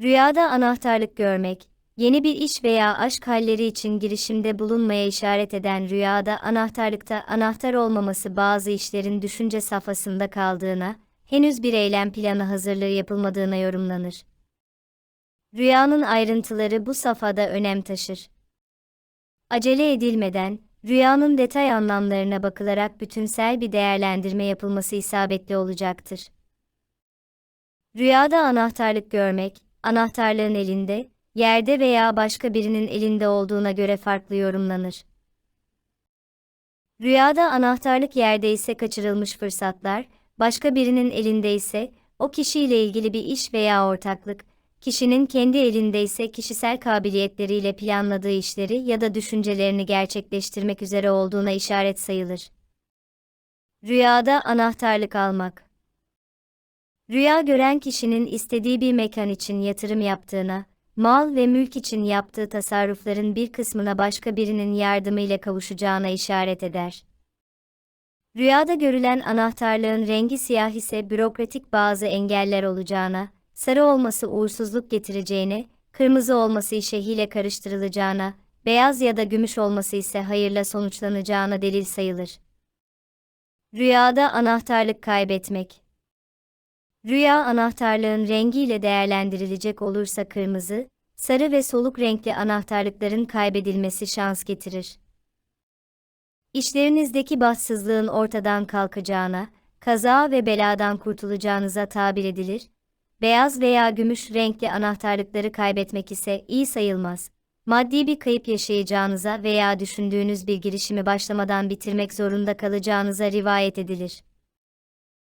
Rüyada anahtarlık görmek, yeni bir iş veya aşk halleri için girişimde bulunmaya işaret eden rüyada anahtarlıkta anahtar olmaması bazı işlerin düşünce safhasında kaldığına, henüz bir eylem planı hazırlığı yapılmadığına yorumlanır. Rüyanın ayrıntıları bu safhada önem taşır. Acele edilmeden, rüyanın detay anlamlarına bakılarak bütünsel bir değerlendirme yapılması isabetli olacaktır. Rüyada anahtarlık görmek, anahtarlığın elinde, yerde veya başka birinin elinde olduğuna göre farklı yorumlanır. Rüyada anahtarlık yerde ise kaçırılmış fırsatlar, başka birinin elinde ise o kişiyle ilgili bir iş veya ortaklık, kişinin kendi elinde ise kişisel kabiliyetleriyle planladığı işleri ya da düşüncelerini gerçekleştirmek üzere olduğuna işaret sayılır. Rüyada anahtarlık almak Rüya gören kişinin istediği bir mekan için yatırım yaptığına, mal ve mülk için yaptığı tasarrufların bir kısmına başka birinin yardımıyla kavuşacağına işaret eder. Rüyada görülen anahtarlığın rengi siyah ise bürokratik bazı engeller olacağına, sarı olması uğursuzluk getireceğine, kırmızı olması işe hile karıştırılacağına, beyaz ya da gümüş olması ise hayırla sonuçlanacağına delil sayılır. Rüyada anahtarlık kaybetmek Rüya anahtarlığın rengiyle değerlendirilecek olursa kırmızı, sarı ve soluk renkli anahtarlıkların kaybedilmesi şans getirir. İşlerinizdeki bahtsızlığın ortadan kalkacağına, kaza ve beladan kurtulacağınıza tabir edilir. Beyaz veya gümüş renkli anahtarlıkları kaybetmek ise iyi sayılmaz. Maddi bir kayıp yaşayacağınıza veya düşündüğünüz bir girişimi başlamadan bitirmek zorunda kalacağınıza rivayet edilir.